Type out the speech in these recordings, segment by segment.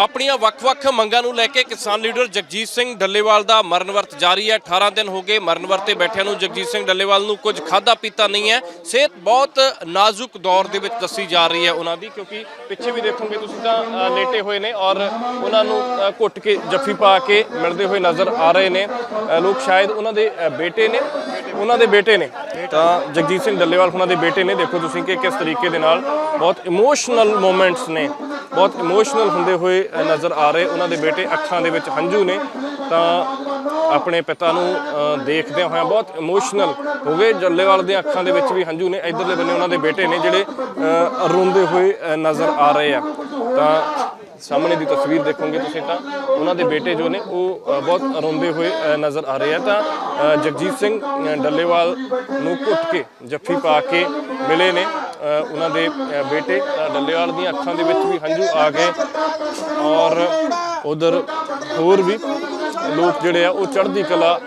ਆਪਣੀਆਂ ਵੱਖ-ਵੱਖ ਮੰਗਾਂ ਨੂੰ ਲੈ ਕੇ ਕਿਸਾਨ ਲੀਡਰ ਜਗਜੀਤ ਸਿੰਘ ਡੱਲੇਵਾਲ ਦਾ ਮਰਨ ਵਰਤ ਜਾਰੀ ਹੈ। 18 ਦਿਨ ਹੋ ਗਏ ਮਰਨ ਵਰਤੇ ਬੈਠਿਆਂ ਨੂੰ ਜਗਜੀਤ ਸਿੰਘ ਡੱਲੇਵਾਲ ਨੂੰ ਕੁਝ ਖਾਦਾ ਪੀਤਾ ਨਹੀਂ ਹੈ। ਸਿਹਤ ਬਹੁਤ ਨਾਜ਼ੁਕ ਦੌਰ ਦੇ ਵਿੱਚ ਦੱਸੀ ਜਾ ਰਹੀ ਹੈ ਉਹਨਾਂ ਦੀ, ਕਿਉਂਕਿ ਪਿੱਛੇ ਵੀ ਦੇਖੋਗੇ ਤੁਸੀਂ ਤਾਂ ਲੇਟੇ ਹੋਏ ਨੇ ਔਰ ਉਹਨਾਂ ਨੂੰ ਘੁੱਟ ਕੇ ਜੱਫੀ ਪਾ ਕੇ ਮਿਲਦੇ ਹੋਏ ਨਜ਼ਰ ਆ ਰਹੇ ਨੇ। ਲੋਕ ਸ਼ਾਇਦ ਉਹਨਾਂ ਦੇ ਬੇਟੇ ਨੇ, ਉਹਨਾਂ ਦੇ ਬੇਟੇ ਨੇ। ਤਾਂ ਜਗਜੀਤ ਸਿੰਘ ਡੱਲੇਵਾਲ ਉਹਨਾਂ ਦੇ ਬੇਟੇ ਨੇ। ਦੇਖੋ ਤੁਸੀਂ ਕਿ ਕਿਸ ਤਰੀਕੇ ਦੇ ਨਾਲ ਬਹੁਤ ਇਮੋਸ਼ਨਲ ਮੂਮੈਂਟਸ ਨੇ। ਬਹੁਤ ਇਮੋਸ਼ਨਲ ਹੁੰਦੇ ਹੋਏ ਨਜ਼ਰ ਆ ਰਹੇ। ਉਹਨਾਂ ਦੇ ਬੇਟੇ ਅੱਖਾਂ ਦੇ ਵਿੱਚ ਹੰਝੂ ਨੇ। ਤਾਂ ਆਪਣੇ ਪਿਤਾ ਨੂੰ ਅ, ਦੇਖਦਿਆਂ ਹੋਇਆਂ ਬਹੁਤ ਇਮੋਸ਼ਨਲ ਹੋ ਗਏ। ਜੱਲੇਵਾਲ ਦੀਆਂ ਅੱਖਾਂ ਦੇ ਵਿੱਚ ਵੀ ਹੰਝੂ ਨੇ। ਇਧਰਲੇ ਬੰਨੇ ਉਹਨਾਂ ਦੇ ਬੇਟੇ ਨੇ ਜਿਹੜੇ ਰੋਂਦੇ ਹੋਏ ਨਜ਼ਰ ਆ ਰਹੇ ਆ। ਤਾਂ ਸਾਹਮਣੇ ਦੀ ਤਸਵੀਰ ਦੇਖੋਗੇ ਤੁਸੀਂ ਤਾਂ ਉਹਨਾਂ ਦੇ ਬੇਟੇ ਜੋ ਨੇ ਉਹ ਬਹੁਤ ਰੋਂਦੇ ਹੋਏ ਨਜ਼ਰ ਆ ਰਹੇ ਆ। ਤਾਂ ਜਗਜੀਤ ਸਿੰਘ ਡੱਲੇਵਾਲ ਨੂੰ ਘੁੱਟ ਕੇ ਜੱਫੀ ਪਾ ਕੇ ਮਿਲੇ ਨੇ। ਉਹਨਾਂ ਦੇ ਬੇਟੇ ਡੱਲੇਵਾਲ ਦੀਆਂ ਅੱਖਾਂ ਦੇ ਵਿੱਚ ਵੀ ਹੰਝੂ ਆ ਗਏ। ਔਰ ਉਧਰ ਹੋਰ ਵੀ ਲੋਕ ਜਿਹੜੇ ਆ, ਉਹ ਚੜ੍ਹਦੀ ਕਲਾ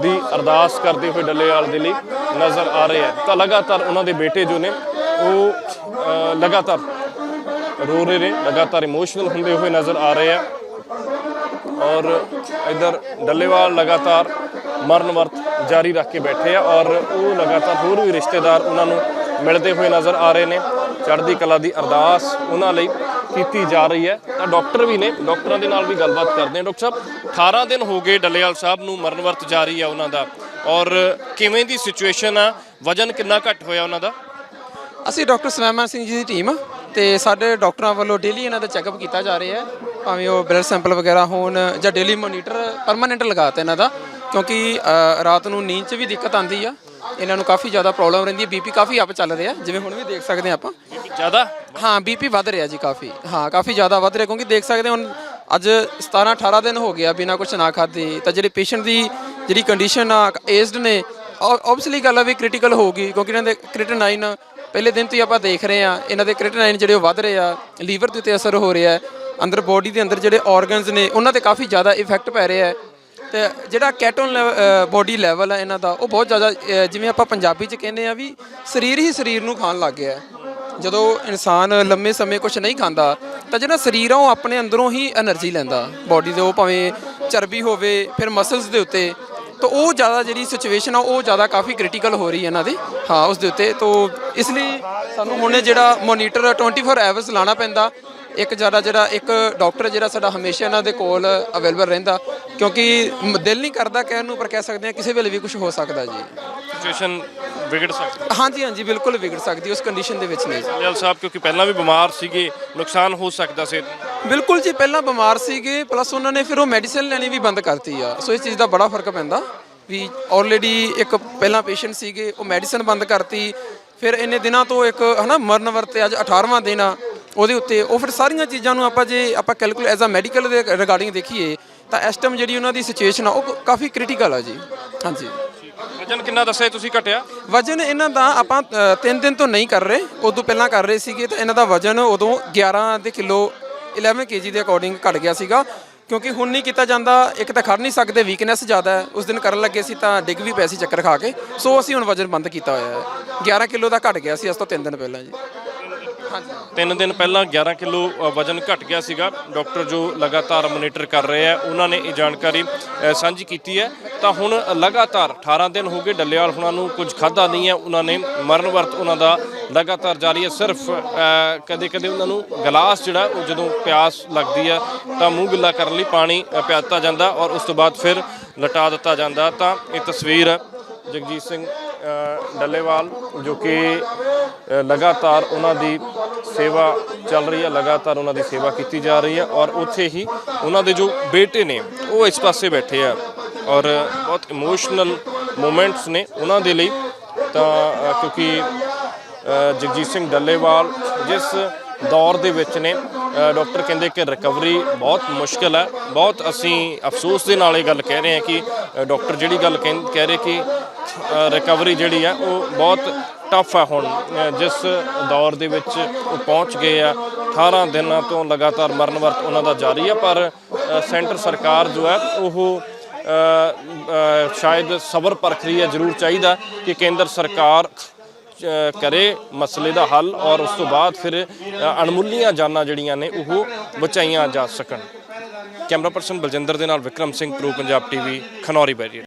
ਦੀ ਅਰਦਾਸ ਕਰਦੇ ਹੋਏ ਡੱਲੇਵਾਲ ਦੇ ਲਈ ਨਜ਼ਰ ਆ ਰਹੇ ਆ। ਤਾਂ ਲਗਾਤਾਰ ਉਹਨਾਂ ਦੇ ਬੇਟੇ ਜੋ ਨੇ, ਉਹ ਲਗਾਤਾਰ ਰੋ ਰਹੇ ਨੇ, ਲਗਾਤਾਰ ਇਮੋਸ਼ਨਲ ਹੁੰਦੇ ਹੋਏ ਨਜ਼ਰ ਆ ਰਹੇ ਆ। ਔਰ ਇਧਰ ਡੱਲੇਵਾਲ ਲਗਾਤਾਰ ਮਰਨ ਵਰਤ ਜਾਰੀ ਰੱਖ ਕੇ ਬੈਠੇ ਆ। ਔਰ ਉਹ ਲਗਾਤਾਰ ਹੋਰ ਵੀ ਰਿਸ਼ਤੇਦਾਰ ਉਹਨਾਂ ਨੂੰ ਮਿਲਦੇ ਹੋਏ ਨਜ਼ਰ ਆ ਰਹੇ ਨੇ। ਚੜ੍ਹਦੀ ਕਲਾ ਦੀ ਅਰਦਾਸ ਉਹਨਾਂ ਲਈ ਕੀਤੀ ਜਾ ਰਹੀ ਹੈ। ਤਾਂ ਡਾਕਟਰ ਵੀ ਨੇ, ਡਾਕਟਰਾਂ ਦੇ ਨਾਲ ਵੀ ਗੱਲਬਾਤ ਕਰਦੇ ਹਾਂ। ਡਾਕਟਰ ਸਾਹਿਬ 18 ਦਿਨ ਹੋ ਗਏ ਡੱਲੇਵਾਲ ਸਾਹਿਬ ਨੂੰ ਮਰਨ ਵਰਤ ਜਾਰੀ ਆ ਉਹਨਾਂ ਦਾ। ਔਰ ਕਿਵੇਂ ਦੀ ਸਿਚੁਏਸ਼ਨ ਆ? ਵਜਨ ਕਿੰਨਾ ਘੱਟ ਹੋਇਆ ਉਹਨਾਂ ਦਾ? ਅਸੀਂ ਡਾਕਟਰ ਸਵੈਮਨ ਸਿੰਘ ਜੀ ਦੀ ਟੀਮ ਆ ਤੇ ਸਾਡੇ ਡਾਕਟਰਾਂ ਵੱਲੋਂ ਡੇਲੀ ਇਹਨਾਂ ਦਾ ਚੈੱਕਅਪ ਕੀਤਾ ਜਾ ਰਿਹਾ ਹੈ। ਭਾਵੇਂ ਉਹ ਬਲੱਡ ਸੈਂਪਲ ਵਗੈਰਾ ਹੋਣ ਜਾਂ ਡੇਲੀ ਮੋਨੀਟਰ ਪਰਮਾਨੈਂਟ ਲਗਾਤਾ ਇਹਨਾਂ ਦਾ, ਕਿਉਂਕਿ ਰਾਤ ਨੂੰ ਨੀਂਦ 'ਚ ਵੀ ਦਿੱਕਤ ਆਉਂਦੀ ਆ। ਇਹਨਾਂ ਨੂੰ ਕਾਫੀ ਜ਼ਿਆਦਾ ਪ੍ਰੋਬਲਮ ਰਹਿੰਦੀ ਹੈ। ਬੀਪੀ ਕਾਫੀ ਅਪ ਚੱਲ ਰਿਹਾ ਜਿਵੇਂ ਹੁਣ ਵੀ ਦੇਖ ਸਕਦੇ ਹਾਂ ਆਪਾਂ। ਜ਼ਿਆਦਾ? ਹਾਂ ਬੀਪੀ ਵੱਧ ਰਿਹਾ ਜੀ ਕਾਫੀ। ਹਾਂ ਕਾਫੀ ਜ਼ਿਆਦਾ ਵੱਧ ਰਿਹਾ ਕਿਉਂਕਿ ਦੇਖ ਸਕਦੇ ਹੁਣ ਅੱਜ 17 18 ਦਿਨ ਹੋ ਗਿਆ ਬਿਨਾ ਕੁਝ ਨਾ ਖਾਦੇ ਤਾਂ ਜਿਹੜੇ ਪੇਸ਼ੈਂਟ ਦੀ ਜਿਹੜੀ ਕੰਡੀਸ਼ਨ ਆ ਏਜਡ ਨੇ ਆਬਵੀਅਸਲੀ ਗੱਲ ਆ ਵੀ ਕ੍ਰਿਟੀਕਲ ਹੋਊਗੀ ਕਿਉਂਕਿ ਇਹਨਾਂ ਦੇ ਕ੍ਰਿਟਨਾਈਨ ਪਹਿਲੇ ਦਿਨ ਤੋਂ ਹੀ ਆਪਾਂ ਦੇਖ ਰਹੇ ਆ ਇਹਨਾਂ ਦੇ ਕ੍ਰਿਟਨਾਈਨ ਜਿਹੜੇ ਉਹ ਵੱਧ ਰਹੇ ਆ ਲੀਵਰ ਦੇ ਉੱਤੇ ਅਸਰ ਹੋ ਰਿਹਾ ਅੰਦਰ ਬੋਡੀ ਦੇ ਅੰਦਰ ਜਿਹੜੇ ਆਰਗਨਸ ਨੇ ਉਹਨਾਂ ਤੇ ਕਾਫੀ ਜ਼ਿਆਦਾ ਇਫੈਕਟ ਪੈ ਰਿਹਾ ਹੈ। ਤੇ ਜਿਹੜਾ ਕੈਟੋਨ ਬੋਡੀ ਲੈਵਲ ਹੈ ਇਹਨਾਂ ਦਾ, ਉਹ ਬਹੁਤ ਜ਼ਿਆਦਾ ਜਿਵੇਂ ਆਪਾਂ ਪੰਜਾਬੀ 'ਚ ਕਹਿੰਦੇ ਆ ਵੀ ਸਰੀਰ ਹੀ ਸਰੀਰ ਨੂੰ ਖਾਣ ਲੱਗ ਗਿਆ। ਜਦੋਂ ਇਨਸਾਨ ਲੰਮੇ ਸਮੇਂ ਕੁਝ ਨਹੀਂ ਖਾਂਦਾ, ਤਾਂ ਜਿਹੜਾ ਸਰੀਰ ਆ ਉਹ ਆਪਣੇ ਅੰਦਰੋਂ ਹੀ એનર્ਜੀ ਲੈਂਦਾ। ਬੋਡੀ ਦੇ ਉਹ ਭਾਵੇਂ ਚਰਬੀ ਹੋਵੇ, ਫਿਰ ਮਸਲਸ ਦੇ ਉੱਤੇ, ਤਾਂ ਉਹ ਜ਼ਿਆਦਾ ਜਿਹੜੀ ਸਿਚੁਏਸ਼ਨ ਆ, ਉਹ ਜ਼ਿਆਦਾ ਕਾਫੀ ਕ੍ਰਿਟੀਕਲ ਹੋ ਰਹੀ ਹੈ ਇਹਨਾਂ ਦੀ। ਹਾਂ, ਉਸ ਦੇ ਉੱਤੇ, ਤੋ ਇਸ ਲਈ ਸਾਨੂੰ ਹੁਣੇ ਜਿਹੜਾ ਮੋਨੀਟਰ 24 ਆਵਰਸ ਲਾਣਾ ਪੈਂਦਾ। ਇੱਕ ਜ਼ਿਆਦਾ ਜਿਹੜਾ ਇੱਕ ਡਾਕਟਰ ਜਿਹੜਾ ਸਾਡਾ ਹਮੇਸ਼ਾ ਇਹਨਾਂ ਦੇ ਕੋਲ ਅਵੇਲੇਬਲ ਰਹਿੰਦਾ ਕਿਉਂਕਿ ਦਿਲ ਨਹੀਂ ਕਰਦਾ ਕਹਿਣ ਨੂੰ ਪਰ ਕਹਿ ਸਕਦੇ ਹਾਂ ਕਿਸੇ ਵੇਲੇ ਵੀ ਕੁਝ ਹੋ ਸਕਦਾ ਜੀ। ਸਿਚੁਏਸ਼ਨ ਵਿਗੜ ਸਕਦੀ ਹਾਂਜੀ ਹਾਂਜੀ ਬਿਲਕੁਲ ਵਿਗੜ ਸਕਦੀ ਉਸ ਕੰਡੀਸ਼ਨ ਦੇ ਵਿੱਚ ਨਹੀਂ। ਡੱਲੇਵਾਲ ਸਾਹਿਬ ਕਿਉਂਕਿ ਪਹਿਲਾਂ ਵੀ ਬਿਮਾਰ ਸੀਗੇ ਨੁਕਸਾਨ ਹੋ ਸਕਦਾ ਸੀ। ਬਿਲਕੁਲ ਜੀ ਪਹਿਲਾਂ ਬਿਮਾਰ ਸੀਗੇ ਪਲੱਸ ਉਹਨਾਂ ਨੇ ਫਿਰ ਉਹ ਮੈਡੀਸਿਨ ਲੈਣੀ ਵੀ ਬੰਦ ਕਰਤੀ ਆ। ਸੋ ਇਸ ਚੀਜ਼ ਦਾ ਬੜਾ ਫ਼ਰਕ ਪੈਂਦਾ ਵੀ ਆਲਰੇਡੀ ਇੱਕ ਪਹਿਲਾਂ ਪੇਸ਼ੈਂਟ ਸੀਗੇ ਉਹ ਮੈਡੀਸਿਨ ਬੰਦ ਕਰਤੀ ਫਿਰ ਇੰਨੇ ਦਿਨਾਂ ਤੋਂ ਇੱਕ ਹਨਾ ਮਰਨ ਵਰਤੇ ਅੱਜ 18ਵਾਂ ਦਿਨ ਆ। ਉਹਦੇ ਉੱਤੇ ਉਹ ਫਿਰ ਸਾਰੀਆਂ ਚੀਜ਼ਾਂ ਨੂੰ ਆਪਾਂ ਜੇ ਆਪਾਂ ਕੈਲਕੂਲ ਐਜ਼ ਅ ਮੈਡੀਕਲ ਦੇ ਰਿਗਾਰਡਿੰਗ ਦੇਖੀਏ ਤਾਂ ਇਸ ਟਾਈਮ ਜਿਹੜੀ ਉਹਨਾਂ ਦੀ ਸਿਚੁਏਸ਼ਨ ਆ ਉਹ ਕਾਫੀ ਕ੍ਰਿਟੀਕਲ ਆ ਜੀ। ਹਾਂਜੀ। ਵਜਨ ਕਿੰਨਾ ਦੱਸਿਆ ਤੁਸੀਂ ਘਟਿਆ? ਵਜਨ ਇਹਨਾਂ ਦਾ ਆਪਾਂ 3 ਦਿਨ ਤੋਂ ਨਹੀਂ ਕਰ ਰਹੇ ਉਦੋਂ ਪਹਿਲਾਂ ਕਰ ਰਹੇ ਸੀਗੇ ਤਾਂ ਇਹਨਾਂ ਦਾ ਵਜਨ ਉਦੋਂ 11 ਦੇ ਕਿਲੋ 11 ਕੇਜੀ ਦੇ ਅਕੋਰਡਿੰਗ ਘਟ ਗਿਆ ਸੀਗਾ ਕਿਉਂਕਿ ਹੁਣ ਨਹੀਂ ਕੀਤਾ ਜਾਂਦਾ ਇੱਕ ਤਾਂ ਖੜ ਨਹੀਂ ਸਕਦੇ ਵੀਕਨੈਸ ਜ਼ਿਆਦਾ ਹੈ ਉਸ ਦਿਨ ਕਰਨ ਲੱਗੇ ਸੀ ਤਾਂ ਡਿੱਗ ਵੀ ਪਏ ਸੀ ਚੱਕਰ ਖਾ ਕੇ ਸੋ ਅਸੀਂ ਹੁਣ ਵਜਨ ਬੰਦ ਕੀਤਾ ਹੋਇਆ ਹੈ। 11 ਕਿਲੋ ਦਾ ਘਟ ਗਿਆ ਸੀ ਅੱਜ ਤੋਂ 3 ਦਿਨ ਪਹਿਲਾਂ ਜੀ। ਤਿੰਨ ਦਿਨ ਪਹਿਲਾਂ 11 ਕਿਲੋ ਵਜਨ ਘਟ ਗਿਆ ਸੀਗਾ। ਡਾਕਟਰ ਜੋ ਲਗਾਤਾਰ ਮੋਨੀਟਰ ਕਰ ਰਹੇ ਆ ਉਹਨਾਂ ਨੇ ਇਹ ਜਾਣਕਾਰੀ ਸਾਂਝੀ ਕੀਤੀ ਹੈ। ਤਾਂ ਹੁਣ ਲਗਾਤਾਰ 18 ਦਿਨ ਹੋ ਗਏ ਡੱਲੇਵਾਲ ਹੁਣਾਂ ਨੂੰ ਕੁਝ ਖਾਦਾ ਨਹੀਂ ਹੈ। ਉਹਨਾਂ ਨੇ ਮਰਨ ਵਰਤ ਉਹਨਾਂ ਦਾ ਲਗਾਤਾਰ ਜਾਰੀ ਹੈ। ਸਿਰਫ ਕਦੇ ਕਦੇ ਉਹਨਾਂ ਨੂੰ ਗਲਾਸ ਜਿਹੜਾ ਉਹ ਜਦੋਂ ਪਿਆਸ ਲੱਗਦੀ ਹੈ ਤਾਂ ਮੂੰਹ ਗਿੱਲਾ ਕਰਨ ਲਈ ਪਾਣੀ ਅ, ਪਿਆ ਦਿੱਤਾ ਜਾਂਦਾ ਔਰ ਉਸ ਤੋਂ ਬਾਅਦ ਫਿਰ ਲਟਾ ਦਿੱਤਾ ਜਾਂਦਾ। ਤਾਂ ਇਹ ਤਸਵੀਰ ਹੈ ਜਗਜੀਤ ਸਿੰਘ ਡੱਲੇਵਾਲ ਜੋ ਕਿ ਲਗਾਤਾਰ ਉਹਨਾਂ ਦੀ ਸੇਵਾ ਚੱਲ ਰਹੀ ਹੈ ਲਗਾਤਾਰ ਉਹਨਾਂ ਦੀ ਸੇਵਾ ਕੀਤੀ ਜਾ ਰਹੀ ਹੈ ਔਰ ਉੱਥੇ ਹੀ ਉਹਨਾਂ ਦੇ ਜੋ ਬੇਟੇ ਨੇ ਉਹ ਇਸ ਪਾਸੇ ਬੈਠੇ ਆ ਔਰ ਬਹੁਤ ਇਮੋਸ਼ਨਲ ਮੂਮੈਂਟਸ ਨੇ ਉਹਨਾਂ ਦੇ ਲਈ। ਤਾਂ ਕਿਉਂਕਿ ਜਗਜੀਤ ਸਿੰਘ ਡੱਲੇਵਾਲ ਜਿਸ ਦੌਰ ਦੇ ਵਿੱਚ ਨੇ ਅ, ਡਾਕਟਰ ਕਹਿੰਦੇ ਕਿ ਰਿਕਵਰੀ ਬਹੁਤ ਮੁਸ਼ਕਲ ਹੈ। ਬਹੁਤ ਅਸੀਂ ਅਫਸੋਸ ਦੇ ਨਾਲ ਇਹ ਗੱਲ ਕਹਿ ਰਹੇ ਹਾਂ ਕਿ ਅ, ਡਾਕਟਰ ਜਿਹੜੀ ਗੱਲ ਕਹਿੰ- ਕਹਿ ਰਹੇ ਕਿ ਰਿਕਵਰੀ ਜਿਹੜੀ ਹੈ ਉਹ ਬਹੁਤ ਟਫ ਹੈ ਹੁਣ। ਜਿਸ ਦੌਰ ਦੇ ਵਿੱਚ ਉਹ ਪਹੁੰਚ ਗਏ ਆ 18 ਦਿਨਾਂ ਤੋਂ ਲਗਾਤਾਰ ਮਰਨ ਵਰਤ ਉਹਨਾਂ ਦਾ ਜਾਰੀ ਹੈ ਪਰ ਸੈਂਟਰ ਸਰਕਾਰ ਜੋ ਹੈ, ਉਹ ਸ਼ਾਇਦ ਸਬਰ ਪਰਖ ਰਹੀ ਹੈ, ਜ਼ਰੂਰ ਚਾਹੀਦਾ ਕਿ ਕੇਂਦਰ ਸਰਕਾਰ ਕਰੇ ਮਸਲੇ ਦਾ ਹੱਲ ਔਰ ਉਸ ਤੋਂ ਬਾਅਦ ਫਿਰ ਅਣਮੁੱਲੀਆਂ ਜਾਨਾਂ ਜਿਹੜੀਆਂ ਨੇ, ਉਹ ਬਚਾਈਆਂ ਜਾ ਸਕਣ। ਕੈਮਰਾ ਪਰਸਨ ਬਲਜਿੰਦਰ ਦੇ ਨਾਲ Vikram Singh, pro Punjab TV, Khanauri barrier.